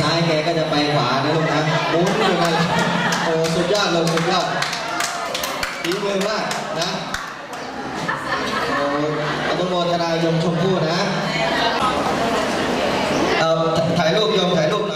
ซ้ายแกก็จะไปขวานะลูกนะหมุนอยู่นั่นโอ้สุดยอดเลงสุดยอดฝีมือมากนะอนุโมทนายมชมพู่นะเอ่อถ่ายรูปยมถ่ายรูปนะ